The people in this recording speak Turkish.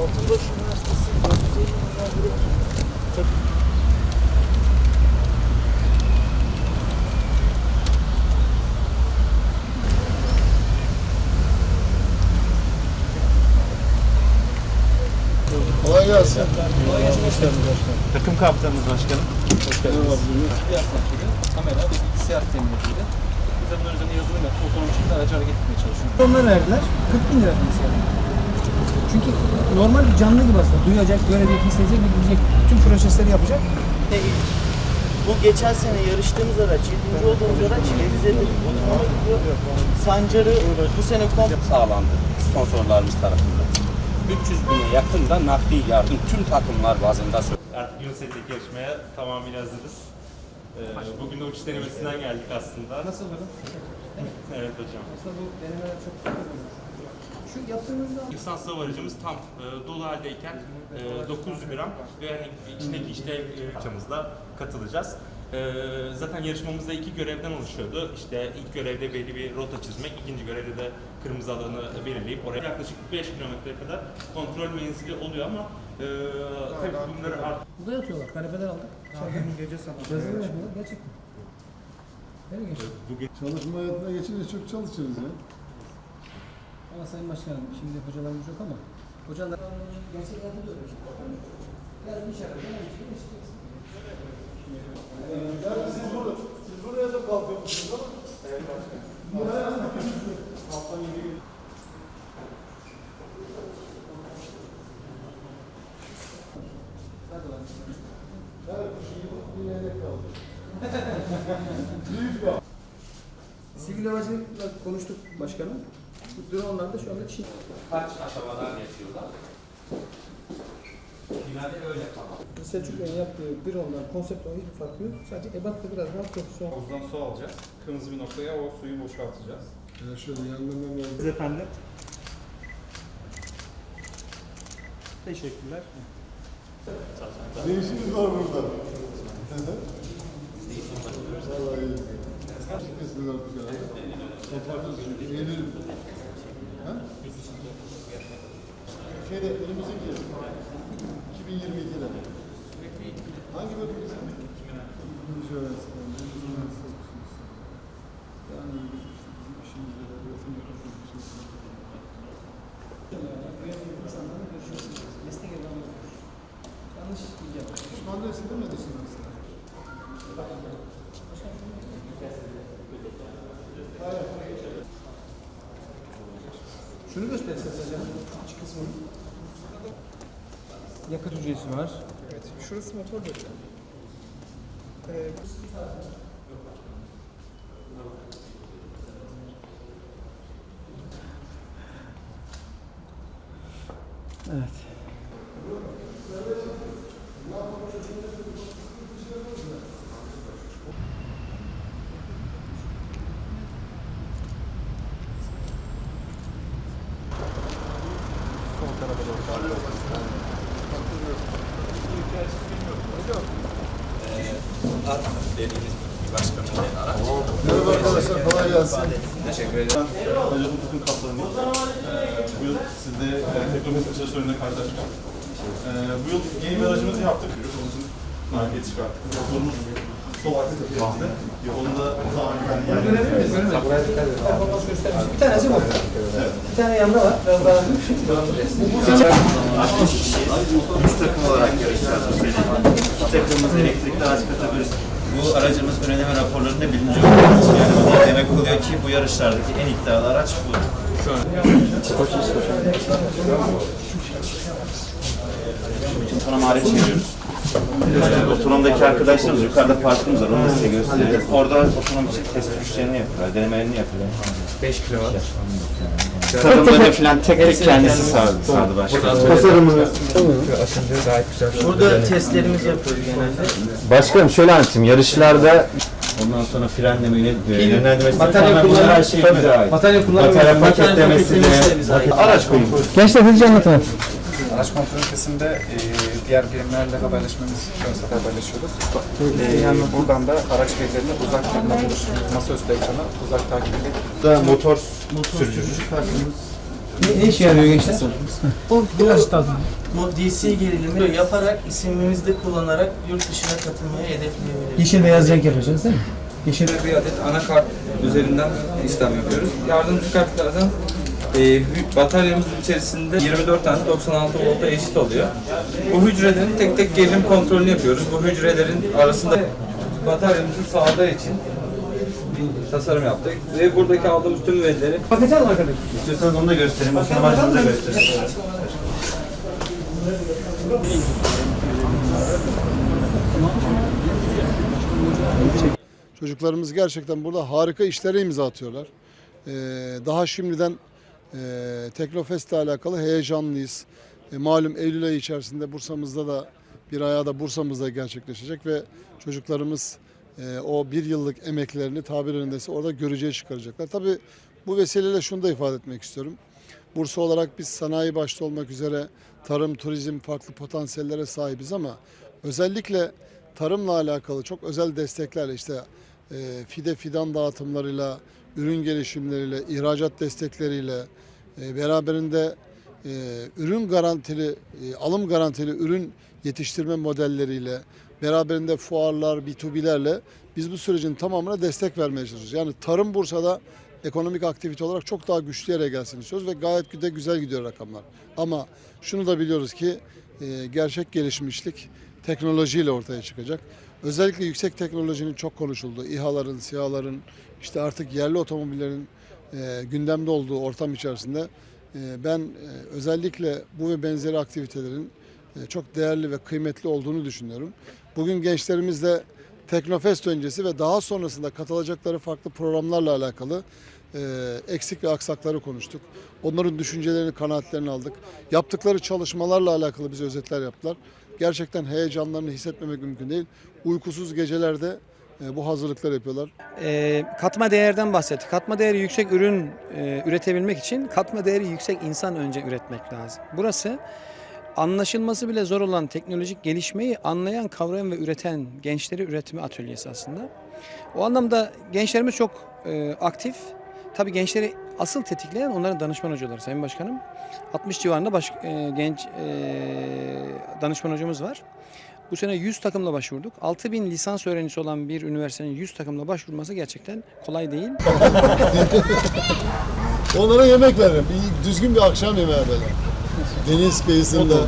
Altınbaş Üniversitesi 450 milyon direkt Kolay gelsin. Takım kaptanımız başkanım. kamera ve bilgisayar teminatıyla biz de bunların üzerine yazılım yapıp otonom şekilde aracı hareket etmeye çalışıyoruz. Onlar verdiler. 40 bin lira mesela. Çünkü normal bir canlı gibi aslında. Duyacak, görecek, hissedecek, bilecek. Bütün prosesleri yapacak. Bu geçen sene yarıştığımız araç, 7. olduğumuz araç revizedir. Otomama gidiyor. Sancarı bu sene komple sağlandı sponsorlarımız tarafından. 300 bine yakın da nakdi yardım tüm takımlar bazında Artık Yunus'taki yarışmaya tamamıyla hazırız. Ee, bugün de uçuş denemesinden geldik aslında. Nasıl böyle? Evet hocam. Aslında bu denemeler çok Şu yaptığımızda Lisans hava aracımız tam e, dolu haldeyken e, 900 gram ve hani içindeki işte e, parçamızla katılacağız. E, zaten yarışmamızda iki görevden oluşuyordu. İşte ilk görevde belli bir rota çizmek, ikinci görevde de kırmızı alanı belirleyip oraya yaklaşık 5 kilometre kadar kontrol menzili oluyor ama e, tabii bunları artık burada yatıyorlar. Kanepeler aldık. Bugün gece sabah. Yazılım yapıyorlar. Gerçekten. Bugün Çalışma hayatına geçince çok çalışırız ya. Ama Sayın Başkanım şimdi hocalarımız yok ama hocalar gerçek hayatta da öyle. Bir şey yaşayacaksın. Yani siz burada, siz buraya da kalkıyormuşsunuz ama. Evet başkanım. Konuştuk başkanım. Bu dronlar da şu anda Çin. kaç aşamadan geçiyorlar. Finalde öyle kalan. Selçuk Bey'in yaptığı dronlar konsept olarak hiçbir farkı yok. Sadece ebat da biraz daha profesyonel. Havuzdan su alacağız. Kırmızı bir noktaya o suyu boşaltacağız. Ya şöyle yanlarından. Siz efendim. Teşekkürler. Ne işiniz var burada? Vallahi iyi. Kısmı da güzel. Eğlenelim. Ha? Şeyde önümüzdeki yıl. 2022'de. Hangi bölümde sen? İkinci öğrencisi. İkinci öğrencisi. Yani bizim işimizde de üretim yapıyoruz. İnsanlarla görüşüyoruz. Evden alıyoruz. Yanlış bilgi yapıyoruz. Pişman değilsin değil mi Edison aslında? Şunu gösterseniz hocam. İç kısmı. Yakıt hücresi var. Evet. Şurası motor bölümü. Ee, Evet. Dediğimiz bir başkanın araç. Merhaba arkadaşlar, kolay gelsin. Teşekkür ederim. Ee, bu yıl siz de e, teknoloji karşılaştık. Ee, bu yıl yeni bir aracımızı yaptık. Market çıkarttık. Motorumuz sol arka tekerinde. Onu da daha yani Görebilir miyiz? Performans göstermiş. Bir tanesi bu. Bir tane yanında var. Biraz daha olarak yarışacağız bu sene. İki takımımız elektrikli araç kategorisi. Bu aracımız eleme raporlarında birinci olacağız. Yani bu demek oluyor ki bu yarışlardaki en iddialı araç bu. Şu an. Otonom hariç çeviriyoruz. Ee, otonomdaki arkadaşlarımız yukarıda parkımız var onu da size göstereceğiz. Orada otonom için test sürüşlerini yapıyorlar, denemelerini yapıyorlar. 5 kilo var. Takımlarını falan tek tek kendisi sardı, sardı başkanım. Burada testlerimizi yapıyoruz genelde. Başkanım şöyle anlatayım. Yarışlarda Ondan sonra frenlemeyle yönlendirmesi Batarya bunlar her şey bize ait. Batarya kullanımı. Batarya paketlemesi de araç konusu. Gençler hızlıca anlatın. Araç kontrol ünitesinde e, diğer birimlerle haberleşmemiz sefer haberleşiyoruz. E, yani buradan da araç verilerini uzak masaüstü ekrana uzak takip edip Da motor Motor sürücü takımımız Ne, ne işe yarıyor gençler? Bu DC gerilimi yaparak isimimizi de kullanarak yurt dışına katılmaya hedefleyebiliriz. Yeşil beyaz renk yapacaksınız değil mi? Yeşil bir adet anakart üzerinden işlem yapıyoruz. Yardımcı kartlardan e, bataryamızın içerisinde 24 tane 96 volta eşit oluyor. Bu hücrelerin tek tek gerilim kontrolünü yapıyoruz. Bu hücrelerin arasında bataryamızı sağladığı için bir tasarım yaptık ve buradaki aldığımız tüm verileri Bakacağız arkadaşlar? İstiyorsanız onu da göstereyim. Amacını da göstereyim. Çocuklarımız gerçekten burada harika işlere imza atıyorlar. Ee, daha şimdiden e, Teknofest ile alakalı heyecanlıyız. E, malum Eylül ayı içerisinde Bursa'mızda da bir ayağı da Bursa'mızda gerçekleşecek ve çocuklarımız e, o bir yıllık emeklerini tabir önündeyse orada göreceği çıkaracaklar. Tabii bu vesileyle şunu da ifade etmek istiyorum. Bursa olarak biz sanayi başta olmak üzere tarım, turizm farklı potansiyellere sahibiz ama özellikle tarımla alakalı çok özel desteklerle işte e, fide fidan dağıtımlarıyla, ürün gelişimleriyle, ihracat destekleriyle e, beraberinde e, ürün garantili, e, alım garantili ürün yetiştirme modelleriyle, beraberinde fuarlar, B2B'lerle biz bu sürecin tamamına destek vermeye çalışıyoruz. Yani tarım Bursa'da ekonomik aktivite olarak çok daha güçlü yere gelsin istiyoruz ve gayet de güzel gidiyor rakamlar. Ama şunu da biliyoruz ki e, gerçek gelişmişlik teknolojiyle ortaya çıkacak. Özellikle yüksek teknolojinin çok konuşulduğu, İHA'ların, SİHA'ların, işte artık yerli otomobillerin e, gündemde olduğu ortam içerisinde e, ben e, özellikle bu ve benzeri aktivitelerin e, çok değerli ve kıymetli olduğunu düşünüyorum. Bugün gençlerimizle Teknofest öncesi ve daha sonrasında katılacakları farklı programlarla alakalı e, eksik ve aksakları konuştuk. Onların düşüncelerini, kanaatlerini aldık. Yaptıkları çalışmalarla alakalı bize özetler yaptılar. Gerçekten heyecanlarını hissetmemek mümkün değil. Uykusuz gecelerde e, bu hazırlıklar yapıyorlar. Ee, katma değerden bahsettik. Katma değeri yüksek ürün e, üretebilmek için katma değeri yüksek insan önce üretmek lazım. Burası anlaşılması bile zor olan teknolojik gelişmeyi anlayan, kavrayan ve üreten gençleri üretme atölyesi aslında. O anlamda gençlerimiz çok e, aktif. Tabii gençleri asıl tetikleyen onların danışman hocaları Sayın Başkanım. 60 civarında baş, e, genç e, danışman hocamız var. Bu sene 100 takımla başvurduk. 6000 lisans öğrencisi olan bir üniversitenin 100 takımla başvurması gerçekten kolay değil. Onlara yemek veririm. Bir, düzgün bir akşam yemeği böyle. Deniz kıyısında.